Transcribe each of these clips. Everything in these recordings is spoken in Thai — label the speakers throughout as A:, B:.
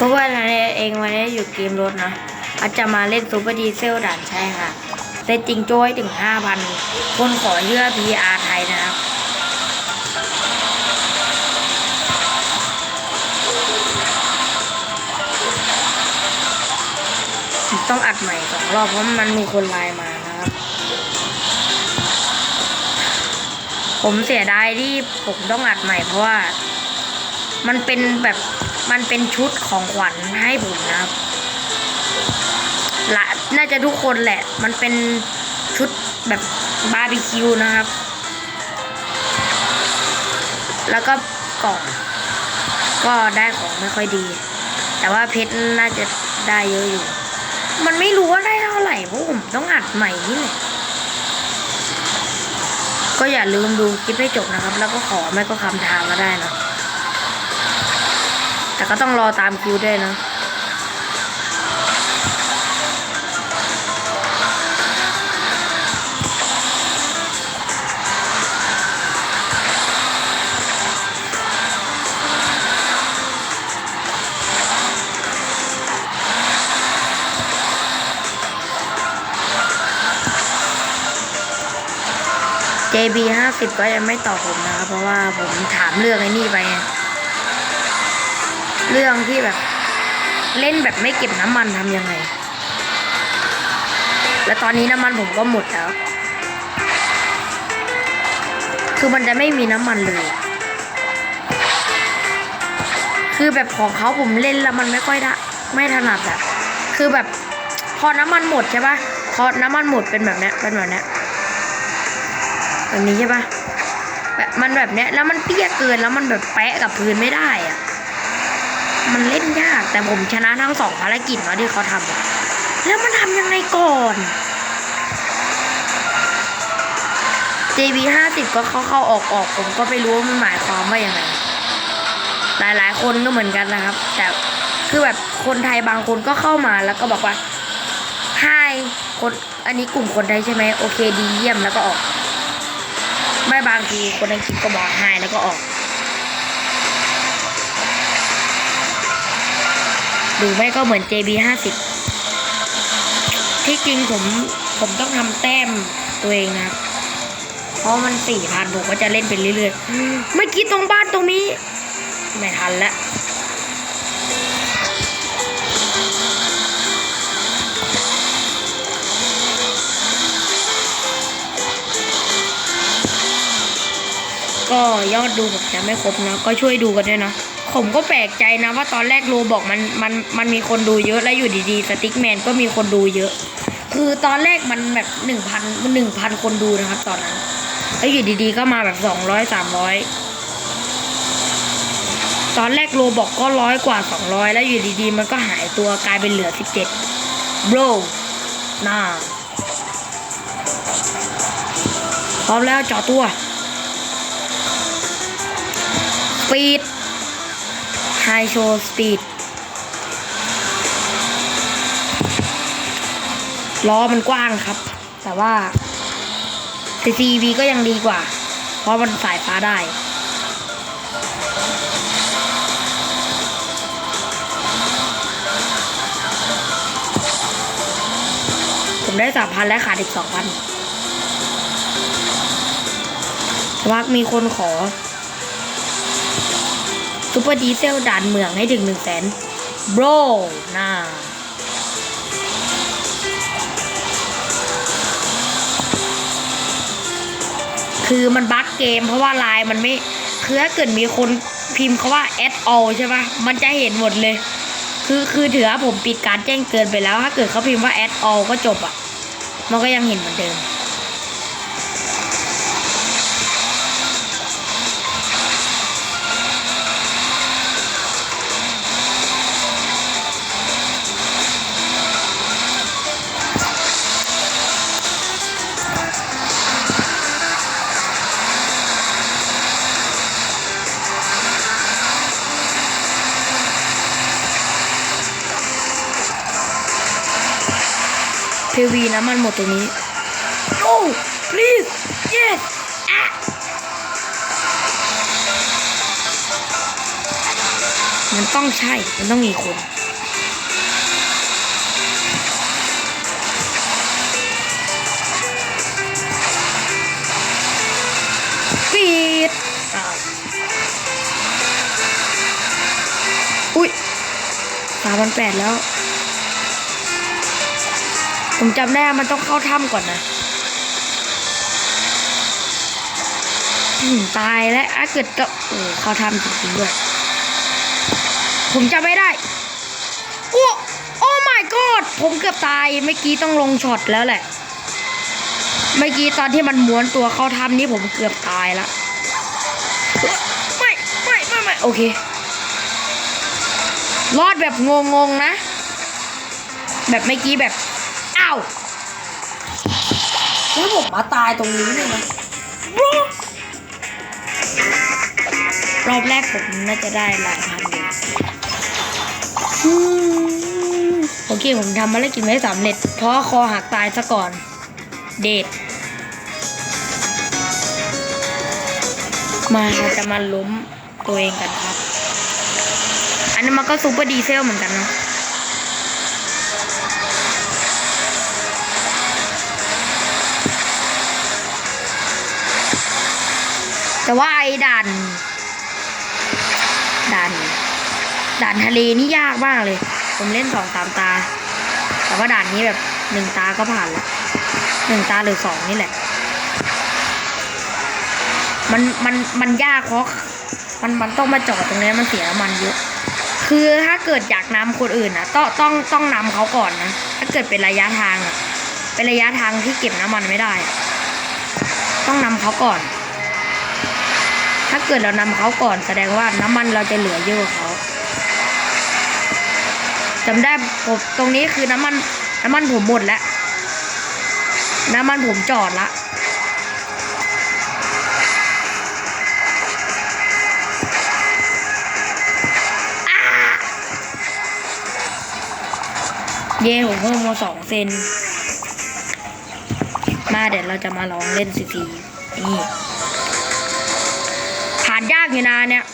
A: เพราะว่าเราเองวันนี้อยู่เกมรถนะอาจจะมาเล่นซูเปอร์ดีเซลด่านใช่ค่ะแต่จริงโจ้ยถึง 5,000 คนขอเยื่อ PR ไทยนะครับต้องอัดใหม่สองรอบเพราะมันมีคนไลน์มานะครับ ผมเสียดายที่ผมต้องอัดใหม่เพราะว่า มันเป็นแบบ มันเป็นชุดของขวัญให้ผมนะครับละน่าจะทุกคนแหละ มันเป็นชุดแบบบาร์บีคิวนะครับ แล้วก็กล่อง ก็ได้ของไม่ค่อยดี แต่ว่าเพชรน่าจะได้เยอะอยู่ มันไม่รู้ว่าได้เท่าไหร่เพราะผมต้องอัดใหม่นี่แหละก็อย่าลืมดูคลิปให้จบนะครับ แล้วก็ขอไม่ก็คำทางก็ได้นะ แต่ก็ต้องรอตามคิวด้วยนะ JB ห้าสิบก็ยังไม่ตอบผมนะครับเพราะว่าผมถามเรื่องไอ้นี่ไปไง เรื่องที่แบบ เล่นแบบไม่เก็บน้ำมันทำยังไง และตอนนี้น้ำมันผมก็หมดแล้ว คือมันจะไม่มีน้ำมันเลย คือแบบของเขาผมเล่นแล้วมันไม่ค่อยได้ไม่ถนัดอะคือแบบพอน้ำมันหมดใช่ปะพอน้ำมันหมดเป็นแบบเนี้ยเป็นแบบเนี้ยแบบนี้ใช่ปะแบบมันแบบเนี้ยแล้วมันเปี้ยเกินแล้วมันแบบแปะกับพื้นไม่ได้อะ มันเล่นยากแต่ผมชนะทั้งสองภารกิจเนาะที่เขาทำแล้วมันทำยังไงก่อน JB ห้าสิบก็เข้าเข้าออกออกผมก็ไม่รู้ว่ามันหมายความว่ายังไง หลายหลายคนก็เหมือนกันนะครับ แต่คือแบบคนไทยบางคนก็เข้ามาแล้วก็บอกว่า Hi คนอันนี้กลุ่มคนไทยใช่ไหมโอเคดีเยี่ยมแล้วก็ออก ไม่บางทีคนอังกฤษก็บอกหายแล้วก็ออก หรือไม่ก็เหมือน JB ห้าสิบที่จริงผมผมต้องทำแต้มตัวเองนะเพราะมันสี่พันผมก็จะเล่นไปเรื่อยๆ ไม่คิดตรงบ้านตรงนี้ ไม่ทันแล้วก็ยอดดูผมจะไม่ครบนะ ก็ช่วยดูกันด้วยนะ ผมก็แปลกใจนะว่าตอนแรกโรบอกมันมันมันมีคนดูเยอะแล้วอยู่ดีๆสติ๊กแมนก็มีคนดูเยอะ คือตอนแรกมันแบบหนึ่งพันหนึ่งพันคนดูนะครับตอนนั้นแล้วอยู่ดีๆก็มาแบบสองร้อยสามร้อยตอนแรกโรบอกก็ร้อยกว่าสองร้อยแล้วอยู่ดีๆ มันก็หายตัวกลายเป็นเหลือสิบเจ็ดโบรน่าพร้อมแล้วจอตัว ปีด ไฮโชว์สปีดล้อมันกว้างครับ แต่ว่า CCV ก็ยังดีกว่า เพราะมันสายฟ้าได้ ผมได้สามพันและขาดอีกสองพันวักมีคนขอ ซูเปอร์ดีเซลด่านเมืองให้ถึงหนึ่งแสนโบรน่าคือมันบั๊กเกมเพราะว่าไลน์มันไม่คือถ้าเกิดมีคนพิมพ์เขาว่า add all ใช่ปะมันจะเห็นหมดเลย คือคือถือว่าผมปิดการแจ้งเตือนไปแล้ว ถ้าเกิดเขาพิมพ์ว่า add all ก็จบอะ มันก็ยังเห็นเหมือนเดิม พีวีน้ำมันหมดตรงนี้ no please yes อะมันต้องใช่ มันต้องมีคนปิดอ้าวอุ้ยสามพันแปดแล้ว ผมจำได้มันต้องเข้าถ้ำก่อนนะตายแล้วถ้าเกิดก็เออเข้าถ้ำจริงๆด้วย ผมจำไม่ได้โอ้โอ้ my god ผมเกือบตายเมื่อกี้ต้องลงช็อตแล้วแหละ เมื่อกี้ตอนที่มันม้วนตัวเข้าถ้ำนี่ผมเกือบตายละไม่ไม่ไม่ไม่โอเครอดแบบงงๆนะ แบบเมื่อกี้แบบาวแล้วผมมาตายตรงนี้เลยนะรอบแรกผมน่าจะได้หลายพันเลยโอเค ผมทำภารกิจไม่สำเร็จ เพราะคอหักตายซะก่อน เดทมาเราจะมาล้มตัวเองกันครับ อันนี้มันก็ซูเปอร์ดีเซลเหมือนกันเนาะ แต่ว่าไอ้ด่านด่านด่านทะเลนี่ยากมากเลย ผมเล่นสองสามตา แต่ว่าด่านนี้แบบหนึ่งตาก็ผ่านแล้วหนึ่งตาหรือสองนี่แหละ มันมันมันยากเพราะมันมันต้องมาจอดตรงนี้มันเสียน้ำมันเยอะ คือถ้าเกิดอยากนำคนอื่นนะต้องต้องต้องนำเขาก่อนนะ ถ้าเกิดเป็นระยะทางอะเป็นระยะทางที่เก็บน้ำมันไม่ได้ ต้องนำเขาก่อน ถ้าเกิดเรานำเขาก่อนแสดงว่าน้ำมันเราจะเหลือเยอะกว่าเขาจำได้ผมตรงนี้คือน้ำมันน้ำมันผมหมดแล้ว น้ำมันผมจอดละเย่ผมเพิ่มมาสองเซน มาเดี๋ยวเราจะมาลองเล่นซีซีนี่ ยากอยู่นะเนี่ย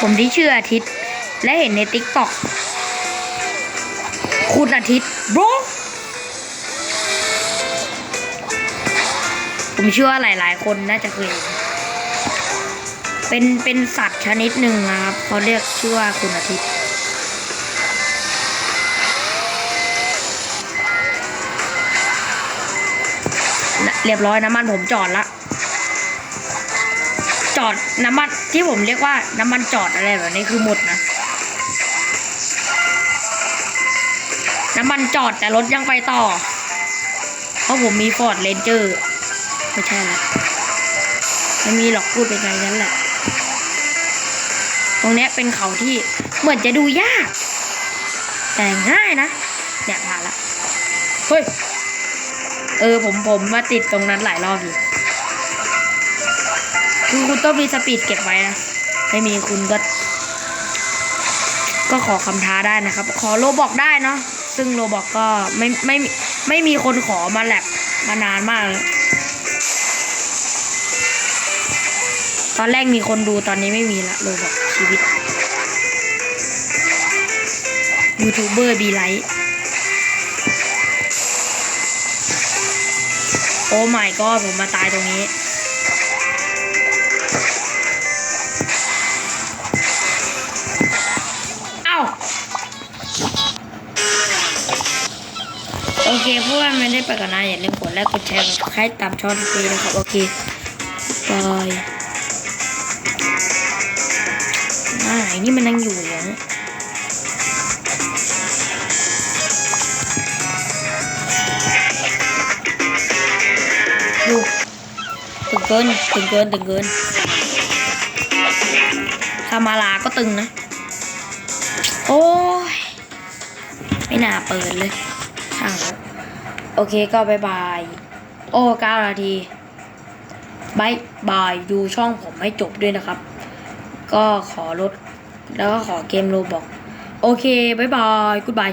A: ผมที่ชื่ออาทิตย์ และเห็นในติ๊กต็อกคุณอาทิตย์บรผมเชื่อว่าหลาย ๆ คนน่าจะเคยเห็น เป็นเป็นสัตว์ชนิดหนึ่งนะครับเขาเรียกชื่อว่าคุณอาทิตย์เรียบร้อยน้ำมันผมจอดละ จอดน้ำมันที่ผมเรียกว่าน้ำมันจอดอะไรแบบนี้คือหมดนะ น้ำมันจอดแต่รถยังไปต่อ เพราะผมมีฟอร์ดเรนเจอร์ไม่ใช่ละไม่มีหรอกพูดไปไงนั้นแหละ ตรงนี้เป็นเขาที่เหมือนจะดูยาก แต่ง่ายนะ เนี่ยผ่านละเฮ้ยเออผมผมมาติดตรงนั้นหลายรอบอยู่คือคุณต้องมีสปีดเก็บไว้นะ ไม่มีคุณก็ ก็ขอคำท้าได้นะครับ ขอโลบอกได้เนาะซึ่งโลบอกก็ไม่ไม่ไม่ไม่มีคนขอมาแลบมานานมากเลย ตอนแรกมีคนดูตอนนี้ไม่มีละโลบอกชีวิตยูทูบเบอร์บีไลท์โอ้ my god ผมมาตายตรงนี้ เอ้า โอเคเพื่อไม่ได้ไปกันนะอย่าลืมกดไลค์กดแชร์กดใครตามช่องฟรีนะครับ โอเคบาย นตึงเกินตึงเกินคามาลาก็ตึงนะ โอ้ย ไม่น่าเปิดเลยช่างแล้วโอเคก็บายบาย โอ้เก้านาทีบายบายดูช่องผมให้จบด้วยนะครับ ก็ขอลดแล้วก็ขอเกมโรบอก โอเคบายบายกูดบาย